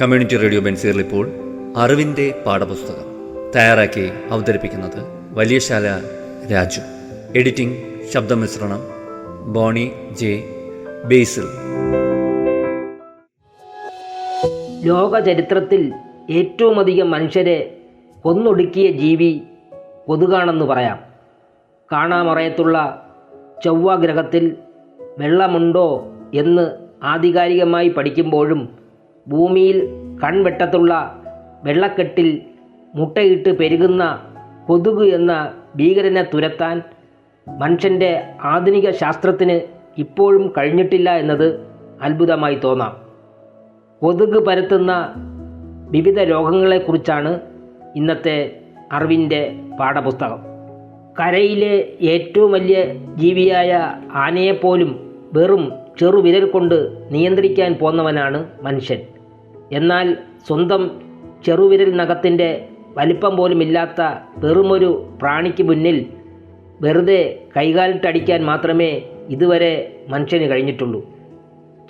Community radio ബെൻസീറിൽ ഇപ്പോൾ അറിവിന്റെ പാഠപുസ്തകം തയ്യാറാക്കി അവതരിപ്പിക്കുന്നത് വലിയശാല രാജു. എഡിറ്റിംഗ് ശബ്ദമിശ്രണം ബോണി ജെ ബേസിൽ. ലോക ചരിത്രത്തിൽ ഏറ്റവുമധികം മനുഷ്യരെ കൊന്നൊടുക്കിയ ജീവി കൊതുകാണെന്ന് പറയാം. കാണാമറയത്തുള്ള ചൊവ്വ ഗ്രഹത്തിൽ വെള്ളമുണ്ടോ എന്ന് ആധികാരികമായി പഠിക്കുമ്പോഴും ഭൂമിയിൽ കൺവെട്ടത്തുള്ള വെള്ളക്കെട്ടിൽ മുട്ടയിട്ട് പെരുകുന്ന കൊതുക് എന്ന ഭീകരനെ തുരത്താൻ മനുഷ്യന്റെ ആധുനിക ശാസ്ത്രത്തിന് ഇപ്പോഴും കഴിഞ്ഞിട്ടില്ല എന്നത് അത്ഭുതമായി തോന്നാം. കൊതുക് പരത്തുന്ന വിവിധ രോഗങ്ങളെക്കുറിച്ചാണ് ഇന്നത്തെ അറിവിന്റെ പാഠപുസ്തകം. കരയിലെ ഏറ്റവും വലിയ ജീവിയായ ആനയെപ്പോലും വെറും ചെറുവിരൽ കൊണ്ട് നിയന്ത്രിക്കാൻ പോന്നവനാണ് മനുഷ്യൻ. എന്നാൽ സ്വന്തം ചെറുവിരൽ നഖത്തിന്റെ വലിപ്പം പോലുമില്ലാത്ത വെറുമൊരു പ്രാണിക്ക് മുന്നിൽ വെറുതെ കൈകാലിട്ടടിക്കാൻ മാത്രമേ ഇതുവരെ മനുഷ്യന് കഴിഞ്ഞിട്ടുള്ളൂ.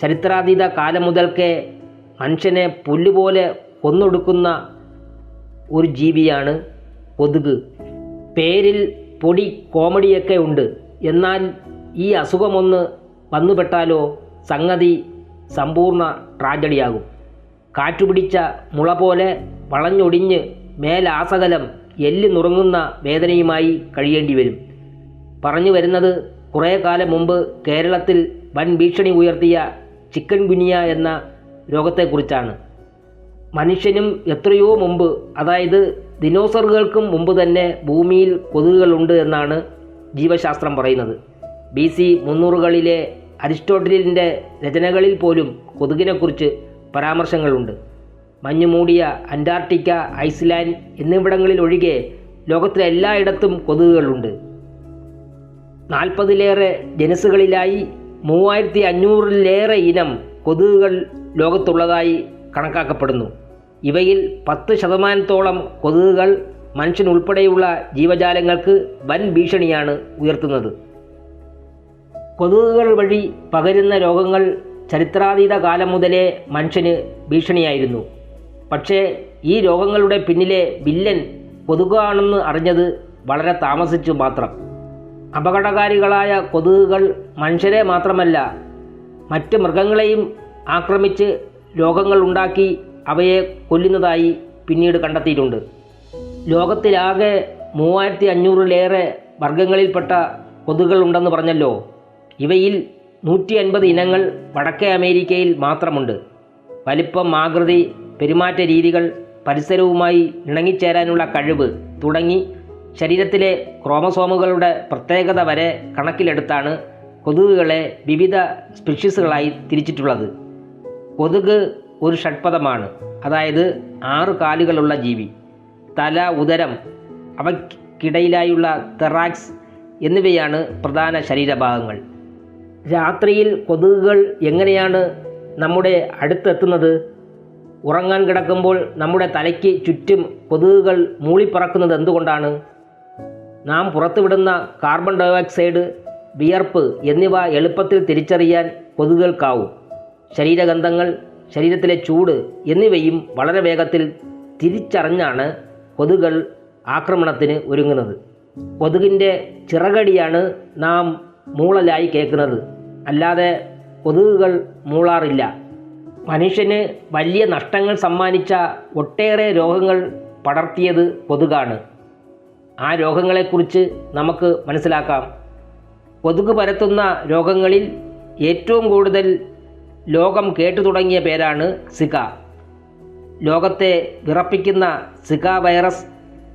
ചരിത്രാതീത കാലം മുതൽക്കേ മനുഷ്യനെ പുല്ലുപോലെ കൊന്നൊടുക്കുന്ന ഒരു ജീവിയാണ് കൊതുക്. പേരിൽ പൊടി കോമഡിയൊക്കെ ഉണ്ട്. എന്നാൽ ഈ അസുഖമൊന്ന് വന്നുപെട്ടാലോ സംഗതി സമ്പൂർണ ട്രാജഡിയാകും. കാറ്റുപിടിച്ച മുള പോലെ വളഞ്ഞൊടിഞ്ഞ് മേലാസകലം എല്ല് നുറുങ്ങുന്ന വേദനയുമായി കഴിയേണ്ടി വരും. പറഞ്ഞു വരുന്നത് കുറേ കാലം മുമ്പ് കേരളത്തിൽ വൻ ഭീഷണി ഉയർത്തിയ ചിക്കൻ ഗുനിയ എന്ന രോഗത്തെക്കുറിച്ചാണ്. മനുഷ്യനും എത്രയോ മുമ്പ് അതായത് ദിനോസറുകൾക്കും മുമ്പ് തന്നെ ഭൂമിയിൽ കൊതുകുകളുണ്ട് എന്നാണ് ജീവശാസ്ത്രം പറയുന്നത്. ബി സി മുന്നൂറുകളിലെ അരിസ്റ്റോട്ടലിന്റെ രചനകളിൽ പോലും കൊതുകിനെക്കുറിച്ച് പരാമർശങ്ങളുണ്ട്. മഞ്ഞുമൂടിയ അന്റാർട്ടിക്ക ഐസ്ലാൻഡ് എന്നിവിടങ്ങളിൽ ഒഴികെ ലോകത്തിലെ എല്ലായിടത്തും കൊതുകുകളുണ്ട്. നാൽപ്പതിലേറെ ജനസുകളിലായി മൂവായിരത്തി അഞ്ഞൂറിലേറെ ഇനം കൊതുകുകൾ ലോകത്തുള്ളതായി കണക്കാക്കപ്പെടുന്നു. ഇവയിൽ പത്ത് ശതമാനത്തോളം കൊതുകുകൾ മനുഷ്യനുൾപ്പെടെയുള്ള ജീവജാലങ്ങൾക്ക് വൻ ഭീഷണിയാണ് ഉയർത്തുന്നത്. കൊതുകുകൾ വഴി പകരുന്ന രോഗങ്ങൾ ചരിത്രാതീത കാലം മുതലേ മനുഷ്യന് ഭീഷണിയായിരുന്നു. പക്ഷേ ഈ രോഗങ്ങളുടെ പിന്നിലെ വില്ലൻ കൊതുകാണെന്ന് അറിഞ്ഞത് വളരെ താമസിച്ചു മാത്രം. അപകടകാരികളായ കൊതുകുകൾ മനുഷ്യരെ മാത്രമല്ല മറ്റ് മൃഗങ്ങളെയും ആക്രമിച്ച് രോഗങ്ങൾ ഉണ്ടാക്കി അവയെ കൊല്ലുന്നതായി പിന്നീട് കണ്ടെത്തിയിട്ടുണ്ട്. ലോകത്തിലാകെ മൂവായിരത്തി അഞ്ഞൂറിലേറെ വർഗങ്ങളിൽപ്പെട്ട കൊതുകുകൾ ഉണ്ടെന്ന് പറഞ്ഞല്ലോ. ഇവയിൽ നൂറ്റി അൻപത് ഇനങ്ങൾ വടക്കേ അമേരിക്കയിൽ മാത്രമുണ്ട്. വലിപ്പം ആകൃതി പെരുമാറ്റ രീതികൾ പരിസരവുമായി ഇണങ്ങിച്ചേരാനുള്ള കഴിവ് തുടങ്ങി ശരീരത്തിലെ ക്രോമസോമുകളുടെ പ്രത്യേകത വരെ കണക്കിലെടുത്താണ് കൊതുകുകളെ വിവിധ സ്പീഷീസുകളായി തിരിച്ചിട്ടുള്ളത്. കൊതുക് ഒരു ഷഡ്പദമാണ് അതായത് ആറു കാലുകളുള്ള ജീവി. തല ഉദരം അവയ്ക്കിടയിലായുള്ള തെറാക്സ് എന്നിവയാണ് പ്രധാന ശരീരഭാഗങ്ങൾ. രാത്രിയിൽ കൊതുകുകൾ എങ്ങനെയാണ് നമ്മുടെ അടുത്തെത്തുന്നത്? ഉറങ്ങാൻ കിടക്കുമ്പോൾ നമ്മുടെ തലയ്ക്ക് ചുറ്റും കൊതുകുകൾ മൂളിപ്പറക്കുന്നത് എന്തുകൊണ്ടാണ്? നാം പുറത്തുവിടുന്ന കാർബൺ ഡയോക്സൈഡ് വിയർപ്പ് എന്നിവ എളുപ്പത്തിൽ തിരിച്ചറിയാൻ കൊതുകുകൾക്കാവും. ശരീരഗന്ധങ്ങൾ ശരീരത്തിലെ ചൂട് എന്നിവയും വളരെ വേഗത്തിൽ തിരിച്ചറിഞ്ഞാണ് കൊതുകൾ ആക്രമണത്തിന് ഒരുങ്ങുന്നത്. കൊതുകിന്റെ ചിറകടിയാണ് നാം മൂളലായി കേൾക്കുന്നത്. അല്ലാതെ കൊതുകുകൾ മൂളാറില്ല. മനുഷ്യന് വലിയ നഷ്ടങ്ങൾ സമ്മാനിച്ച ഒട്ടേറെ രോഗങ്ങൾ പടർത്തിയത് കൊതുകാണ്. ആ രോഗങ്ങളെക്കുറിച്ച് നമുക്ക് മനസ്സിലാക്കാം. കൊതുക് പരത്തുന്ന രോഗങ്ങളിൽ ഏറ്റവും കൂടുതൽ ലോകം കേട്ടു തുടങ്ങിയ പേരാണ് സിക. ലോകത്തെ വിറപ്പിക്കുന്ന സിക വൈറസ്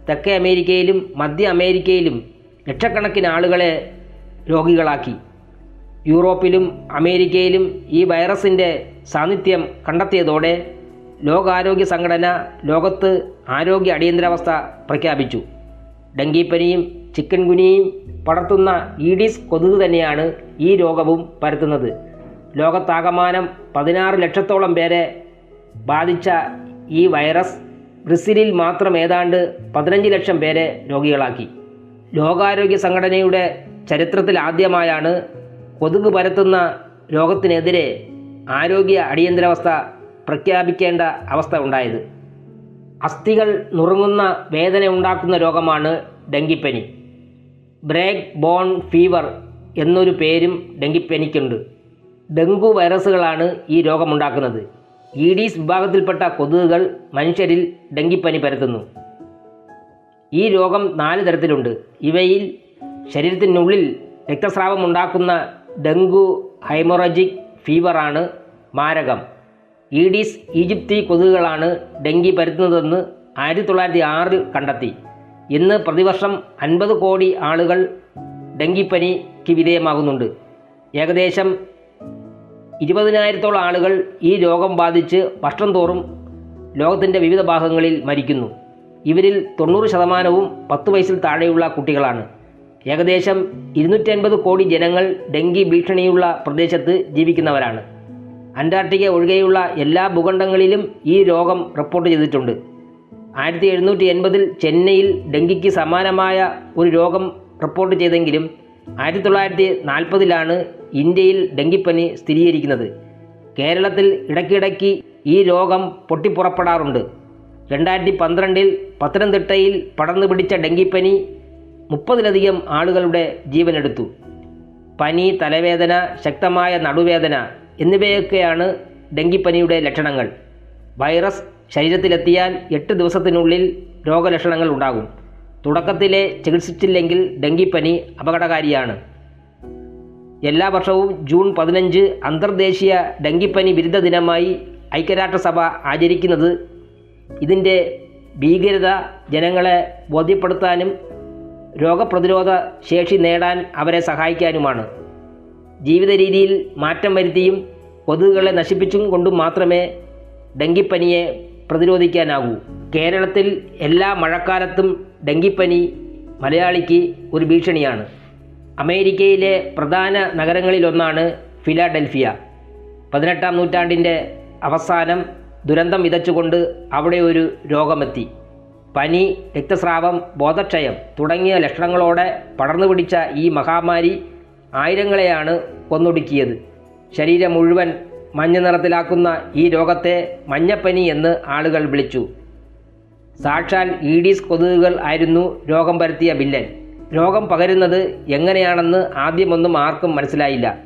തെക്കേ അമേരിക്കയിലും മധ്യ അമേരിക്കയിലും ലക്ഷക്കണക്കിന് ആളുകളെ രോഗികളാക്കി. യൂറോപ്പിലും അമേരിക്കയിലും ഈ വൈറസിന്റെ സാന്നിധ്യം കണ്ടെത്തിയതോടെ ലോകാരോഗ്യ സംഘടന ലോകത്ത് ആരോഗ്യ അടിയന്തരാവസ്ഥ പ്രഖ്യാപിച്ചു. ഡെങ്കിപ്പനിയും ചിക്കൻ ഗുനിയും പടർത്തുന്ന ഈഡിസ് കൊതുക് തന്നെയാണ് ഈ രോഗവും പരത്തുന്നത്. ലോകത്താകമാനം പതിനാറ് ലക്ഷത്തോളം പേരെ ബാധിച്ച ഈ വൈറസ് ബ്രസീലിൽ മാത്രം ഏതാണ്ട് പതിനഞ്ച് ലക്ഷം പേരെ രോഗികളാക്കി. ലോകാരോഗ്യ സംഘടനയുടെ ചരിത്രത്തിൽ ആദ്യമായാണ് കൊതുക് പരത്തുന്ന രോഗത്തിനെതിരെ ആരോഗ്യ അടിയന്തരാവസ്ഥ പ്രഖ്യാപിക്കേണ്ട അവസ്ഥ ഉണ്ടായത്. അസ്ഥികൾ നുറുങ്ങുന്ന വേദന ഉണ്ടാക്കുന്ന രോഗമാണ് ഡെങ്കിപ്പനി. ബ്രേക്ക് ബോൺ ഫീവർ എന്നൊരു പേരും ഡെങ്കിപ്പനിക്കുണ്ട്. ഡെങ്കു വൈറസുകളാണ് ഈ രോഗമുണ്ടാക്കുന്നത്. ഈഡീസ് വിഭാഗത്തിൽപ്പെട്ട കൊതുകുകൾ മനുഷ്യരിൽ ഡെങ്കിപ്പനി പരത്തുന്നു. ഈ രോഗം നാല് തരത്തിലുണ്ട്. ഇവയിൽ ശരീരത്തിനുള്ളിൽ രക്തസ്രാവം ഉണ്ടാക്കുന്ന ഡെങ്കു ഹൈമൊറജിക് ഫീവറാണ് മാരകം. ഈഡിസ് ഈജിപ്തി കൊതുകുകളാണ് ഡെങ്കി പരത്തുന്നതെന്ന് ആയിരത്തി തൊള്ളായിരത്തി ആറിൽ കണ്ടെത്തി. ഇന്ന് പ്രതിവർഷം അൻപത് കോടി ആളുകൾ ഡെങ്കിപ്പനിക്ക് വിധേയമാകുന്നുണ്ട്. ഏകദേശം ഇരുപതിനായിരത്തോളം ആളുകൾ ഈ രോഗം ബാധിച്ച് വർഷം തോറും ലോകത്തിന്റെ വിവിധ ഭാഗങ്ങളിൽ മരിക്കുന്നു. ഇവരിൽ തൊണ്ണൂറ് ശതമാനവും പത്ത് വയസ്സിൽ താഴെയുള്ള കുട്ടികളാണ്. ഏകദേശം ഇരുന്നൂറ്റി അൻപത് കോടി ജനങ്ങൾ ഡെങ്കി ഭീഷണിയുള്ള പ്രദേശത്ത് ജീവിക്കുന്നവരാണ്. അന്റാർട്ടിക്ക ഒഴികെയുള്ള എല്ലാ ഭൂഖണ്ഡങ്ങളിലും ഈ രോഗം റിപ്പോർട്ട് ചെയ്തിട്ടുണ്ട്. ആയിരത്തി എഴുന്നൂറ്റി എൺപതിൽ ചെന്നൈയിൽ ഡെങ്കിക്ക് സമാനമായ ഒരു രോഗം റിപ്പോർട്ട് ചെയ്തെങ്കിലും ആയിരത്തി തൊള്ളായിരത്തി നാൽപ്പതിലാണ് ഇന്ത്യയിൽ ഡെങ്കിപ്പനി സ്ഥിരീകരിക്കുന്നത്. കേരളത്തിൽ ഇടയ്ക്കിടയ്ക്ക് ഈ രോഗം പൊട്ടിപ്പുറപ്പെടാറുണ്ട്. രണ്ടായിരത്തി പന്ത്രണ്ടിൽ പത്തനംതിട്ടയിൽ പടർന്നു പിടിച്ച ഡെങ്കിപ്പനി മുപ്പതിലധികം ആളുകളുടെ ജീവനെടുത്തു. പനി തലവേദന ശക്തമായ നടുവേദന എന്നിവയൊക്കെയാണ് ഡെങ്കിപ്പനിയുടെ ലക്ഷണങ്ങൾ. വൈറസ് ശരീരത്തിലെത്തിയാൽ എട്ട് ദിവസത്തിനുള്ളിൽ രോഗലക്ഷണങ്ങൾ ഉണ്ടാകും. തുടക്കത്തിലെ ചികിത്സിച്ചില്ലെങ്കിൽ ഡെങ്കിപ്പനി അപകടകാരിയാണ്. എല്ലാ വർഷവും ജൂൺ പതിനഞ്ച് അന്തർദേശീയ ഡെങ്കിപ്പനി വിരുദ്ധ ദിനമായി ഐക്യരാഷ്ട്രസഭ ആചരിക്കുന്നത് ഇതിന്റെ ഭീകരത ജനങ്ങളെ ബോധ്യപ്പെടുത്താനും രോഗപ്രതിരോധ ശേഷി നേടാൻ അവരെ സഹായിക്കാനുമാണ്. ജീവിത രീതിയിൽ മാറ്റം വരുത്തിയും കൊതുകുകളെ നശിപ്പിച്ചും കൊണ്ടും മാത്രമേ ഡെങ്കിപ്പനിയെ പ്രതിരോധിക്കാനാകൂ. കേരളത്തിൽ എല്ലാ മഴക്കാലത്തും ഡെങ്കിപ്പനി മലയാളിക്ക് ഒരു ഭീഷണിയാണ്. അമേരിക്കയിലെ പ്രധാന നഗരങ്ങളിലൊന്നാണ് ഫിലാഡൽഫിയ. പതിനെട്ടാം നൂറ്റാണ്ടിന്റെ അവസാനം ദുരന്തം വിതച്ചുകൊണ്ട് അവിടെ ഒരു രോഗമെത്തി. പനി രക്തസ്രാവം ബോധക്ഷയം തുടങ്ങിയ ലക്ഷണങ്ങളോടെ പടർന്നു പിടിച്ച ഈ മഹാമാരി ആയിരങ്ങളെയാണ് കൊന്നൊടുക്കിയത്. ശരീരം മുഴുവൻ മഞ്ഞ നിറത്തിലാക്കുന്ന ഈ രോഗത്തെ മഞ്ഞപ്പനി എന്ന് ആളുകൾ വിളിച്ചു. സാക്ഷാൽ ഈഡീസ് കൊതുകുകൾ ആയിരുന്നു രോഗം പരത്തിയ വില്ലൻ. രോഗം പകരുന്നത് എങ്ങനെയാണെന്ന് ആദ്യമൊന്നും ആർക്കും മനസ്സിലായില്ല.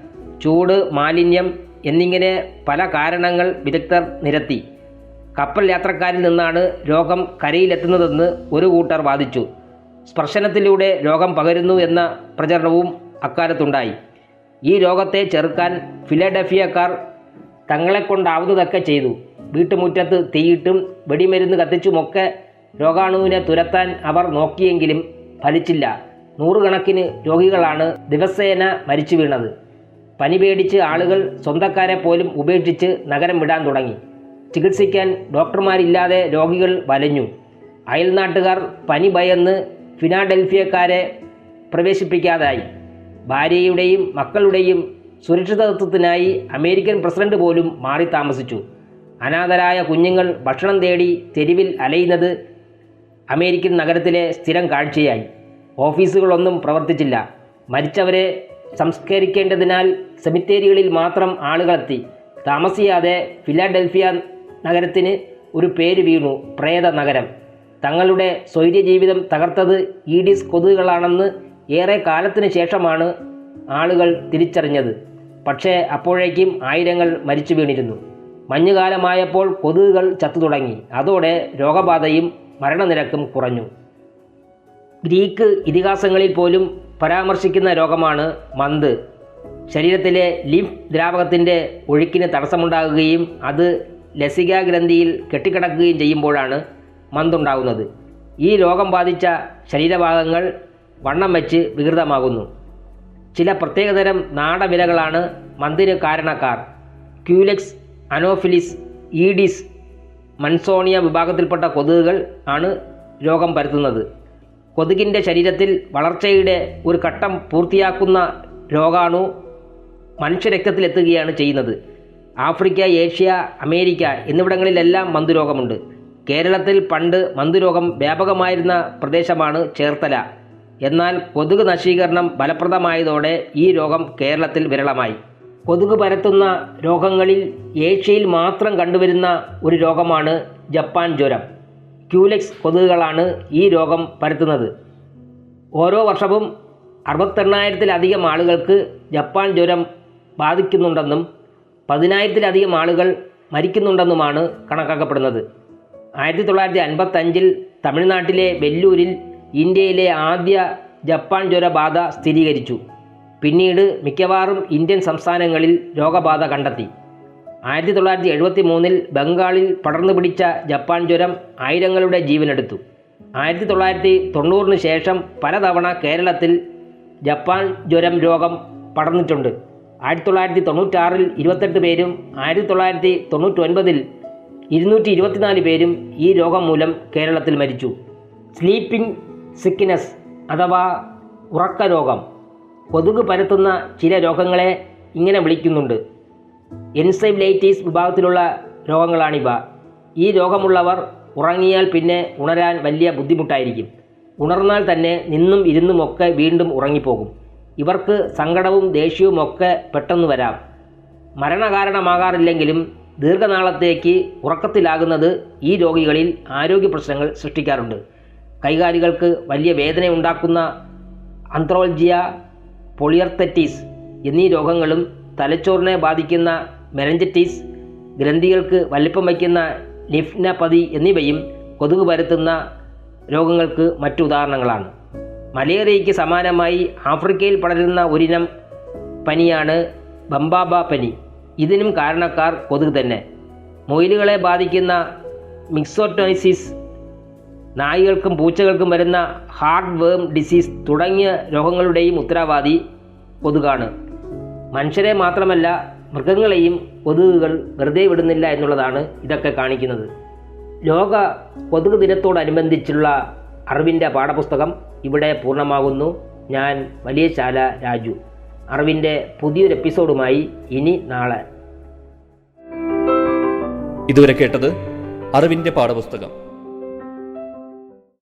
ചൂട് മാലിന്യം എന്നിങ്ങനെ പല കാരണങ്ങൾ വിദഗ്ധർ നിരത്തി. കപ്പൽ യാത്രക്കാരിൽ നിന്നാണ് രോഗം കരയിലെത്തുന്നതെന്ന് ഒരു കൂട്ടർ വാദിച്ചു. സ്പർശനത്തിലൂടെ രോഗം പകരുന്നു എന്ന പ്രചരണവും അക്കാലത്തുണ്ടായി. ഈ രോഗത്തെ ചെറുക്കാൻ ഫിലഡൽഫിയക്കാർ തങ്ങളെക്കൊണ്ടാവുന്നതൊക്കെ ചെയ്തു. വീട്ടുമുറ്റത്ത് തീയിട്ടും വെടിമരുന്ന് കത്തിച്ചുമൊക്കെ രോഗാണുവിനെ തുരത്താൻ അവർ നോക്കിയെങ്കിലും ഫലിച്ചില്ല. നൂറുകണക്കിന് രോഗികളാണ് ദിവസേന മരിച്ചു വീണത്. പനി പേടിച്ച് ആളുകൾ സ്വന്തക്കാരെ പോലും ഉപേക്ഷിച്ച് നഗരം വിടാൻ തുടങ്ങി. ചികിത്സിക്കാൻ ഡോക്ടർമാരില്ലാതെ രോഗികൾ വലഞ്ഞു. അയൽനാട്ടുകാർ പനി ഭയന്ന് ഫിനാഡൽഫിയക്കാരെ പ്രവേശിപ്പിക്കാതായി. ഭാര്യയുടെയും മക്കളുടെയും സുരക്ഷിതത്വത്തിനായി അമേരിക്കൻ പ്രസിഡന്റ് പോലും മാറി താമസിച്ചു. അനാഥരായ കുഞ്ഞുങ്ങൾ ഭക്ഷണം തേടി തെരുവിൽ അലയുന്നത് അമേരിക്കൻ നഗരത്തിലെ സ്ഥിരം കാഴ്ചയായി. ഓഫീസുകളൊന്നും പ്രവർത്തിച്ചില്ല. മരിച്ചവരെ സംസ്കരിക്കേണ്ടതിനാൽ സെമിത്തേരികളിൽ മാത്രം ആളുകളെത്തി. താമസിയാതെ ഫിലാഡൽഫിയ നഗരത്തിന് ഒരു പേര് വീണു. പ്രേത നഗരം. തങ്ങളുടെ സ്വൈര്യ ജീവിതം തകർത്തത് ഈഡിസ് കൊതുകുകളാണെന്ന് ഏറെ കാലത്തിന് ശേഷമാണ് ആളുകൾ തിരിച്ചറിഞ്ഞത്. പക്ഷേ അപ്പോഴേക്കും ആയിരങ്ങൾ മരിച്ചു വീണിരുന്നു. മഞ്ഞുകാലമായപ്പോൾ കൊതുകുകൾ ചത്തു തുടങ്ങി. അതോടെ രോഗബാധയും മരണനിരക്കും കുറഞ്ഞു. ഗ്രീക്ക് ഇതിഹാസങ്ങളിൽ പോലും പരാമർശിക്കുന്ന രോഗമാണ് മന്ത്. ശരീരത്തിലെ ലിംഫ് ദ്രാവകത്തിന്റെ ഒഴുക്കിന് തടസ്സമുണ്ടാകുകയും അത് ലസികാഗ്രന്ഥിയിൽ കെട്ടിക്കിടക്കുകയും ചെയ്യുമ്പോഴാണ് മന്തുണ്ടാകുന്നത് ഈ രോഗം ബാധിച്ച ശരീരഭാഗങ്ങൾ വണ്ണം വെച്ച് വികൃതമാകുന്നു. ചില പ്രത്യേകതരം നാടവിലകളാണ് മന്തിന് കാരണക്കാർ. ക്യൂലെക്സ് അനോഫിലിസ് ഈഡിസ് മൻസോണിയ വിഭാഗത്തിൽപ്പെട്ട കൊതുകുകൾ ആണ് രോഗം പരത്തുന്നത്. കൊതുകിന്റെ ശരീരത്തിൽ വളർച്ചയുടെ ഒരു ഘട്ടം പൂർത്തിയാക്കുന്ന രോഗാണു മനുഷ്യരക്തത്തിലെത്തുകയാണ് ചെയ്യുന്നത്. ആഫ്രിക്ക ഏഷ്യ അമേരിക്ക എന്നിവിടങ്ങളിലെല്ലാം മന്തുരോഗമുണ്ട് കേരളത്തിൽ പണ്ട് മന്തുരോഗം വ്യാപകമായിരുന്ന പ്രദേശമാണ് ചേർത്തല. എന്നാൽ കൊതുക് നശീകരണം ഫലപ്രദമായതോടെ ഈ രോഗം കേരളത്തിൽ വിരളമായി. കൊതുക് പരത്തുന്ന രോഗങ്ങളിൽ ഏഷ്യയിൽ മാത്രം കണ്ടുവരുന്ന ഒരു രോഗമാണ് ജപ്പാൻ ജ്വരം. ക്യൂലെക്സ് കൊതുകുകളാണ് ഈ രോഗം പരത്തുന്നത്. ഓരോ വർഷവും അറുപത്തെണ്ണായിരത്തിലധികം ആളുകൾക്ക് ജപ്പാൻ ജ്വരം ബാധിക്കുന്നുണ്ടെന്നും പതിനായിരത്തിലധികം ആളുകൾ മരിക്കുന്നുണ്ടെന്നുമാണ് കണക്കാക്കപ്പെടുന്നത്. ആയിരത്തി തൊള്ളായിരത്തി അൻപത്തഞ്ചിൽ തമിഴ്നാട്ടിലെ വെല്ലൂരിൽ ഇന്ത്യയിലെ ആദ്യ ജപ്പാൻ ജ്വരബാധ സ്ഥിരീകരിച്ചു. പിന്നീട് മിക്കവാറും ഇന്ത്യൻ സംസ്ഥാനങ്ങളിൽ രോഗബാധ കണ്ടെത്തി. ആയിരത്തി തൊള്ളായിരത്തി എഴുപത്തി മൂന്നിൽ ബംഗാളിൽ പടർന്നു പിടിച്ച ജപ്പാൻ ജ്വരം ആയിരങ്ങളുടെ ജീവനെടുത്തു. ആയിരത്തി തൊള്ളായിരത്തി തൊണ്ണൂറിന് ശേഷം പലതവണ കേരളത്തിൽ ജപ്പാൻ ജ്വരം രോഗം പടർന്നിട്ടുണ്ട്. ആയിരത്തി തൊള്ളായിരത്തി തൊണ്ണൂറ്റാറിൽ ഇരുപത്തെട്ട് പേരും ആയിരത്തി തൊള്ളായിരത്തി തൊണ്ണൂറ്റൊൻപതിൽ ഇരുന്നൂറ്റി ഇരുപത്തിനാല് പേരും ഈ രോഗം മൂലം കേരളത്തിൽ മരിച്ചു. സ്ലീപ്പിംഗ് സിക്നസ് അഥവാ ഉറക്ക രോഗം കൊതുക് പരത്തുന്ന ചില രോഗങ്ങളെ ഇങ്ങനെ വിളിക്കുന്നുണ്ട്. എൻസൈബ്ലൈറ്റീസ് വിഭാഗത്തിലുള്ള രോഗങ്ങളാണിവ. ഈ രോഗമുള്ളവർ ഉറങ്ങിയാൽ പിന്നെ ഉണരാൻ വലിയ ബുദ്ധിമുട്ടായിരിക്കും. ഉണർന്നാൽ തന്നെ നിന്നും ഇരുന്നുമൊക്കെ വീണ്ടും ഉറങ്ങിപ്പോകും. ഇവർക്ക് സങ്കടവും ദേഷ്യവും ഒക്കെ പെട്ടെന്ന് വരാം. മരണകാരണമാകാറില്ലെങ്കിലും ദീർഘനാളത്തേക്ക് ഉറക്കത്തിലാകുന്നത് ഈ രോഗികളിൽ ആരോഗ്യ പ്രശ്നങ്ങൾ സൃഷ്ടിക്കാറുണ്ട്. കൈകാലികൾക്ക് വലിയ വേദന ഉണ്ടാക്കുന്ന അന്ത്രോൾജിയ പൊളിയർത്തറ്റീസ് എന്നീ രോഗങ്ങളും തലച്ചോറിനെ ബാധിക്കുന്ന മെരഞ്ചറ്റീസ് ഗ്രന്ഥികൾക്ക് വലിപ്പം വയ്ക്കുന്ന ലിഫ്നപതി എന്നിവയും കൊതുക് പരത്തുന്ന രോഗങ്ങൾക്ക് മറ്റു ഉദാഹരണങ്ങളാണ്. മലേറിയയ്ക്ക് സമാനമായി ആഫ്രിക്കയിൽ പടരുന്ന ഒരിനം പനിയാണ് ബംബാബ പനി. ഇതിനും കാരണക്കാർ കൊതുക് തന്നെ. മൊയിലുകളെ ബാധിക്കുന്ന മിക്സോട്ടോസിസ് നായികൾക്കും പൂച്ചകൾക്കും വരുന്ന ഹാർട്ട് വേം ഡിസീസ് തുടങ്ങിയ രോഗങ്ങളുടെയും ഉത്തരവാദി കൊതുകാണ്. മനുഷ്യരെ മാത്രമല്ല മൃഗങ്ങളെയും കൊതുകുകൾ വെറുതെ വിടുന്നില്ല എന്നുള്ളതാണ് ഇതൊക്കെ കാണിക്കുന്നത്. ലോക കൊതുക് ദിനത്തോടനുബന്ധിച്ചുള്ള അറിവിന്റെ പാഠപുസ്തകം ഇവിടെ പൂർണമാകുന്നു. ഞാൻ വലിയ ശാല രാജു. അറിവിന്റെ പുതിയൊരു എപ്പിസോഡുമായി ഇനി നാളെ. ഇതുവരെ കേട്ടത് അറിവിന്റെ പാഠപുസ്തകം.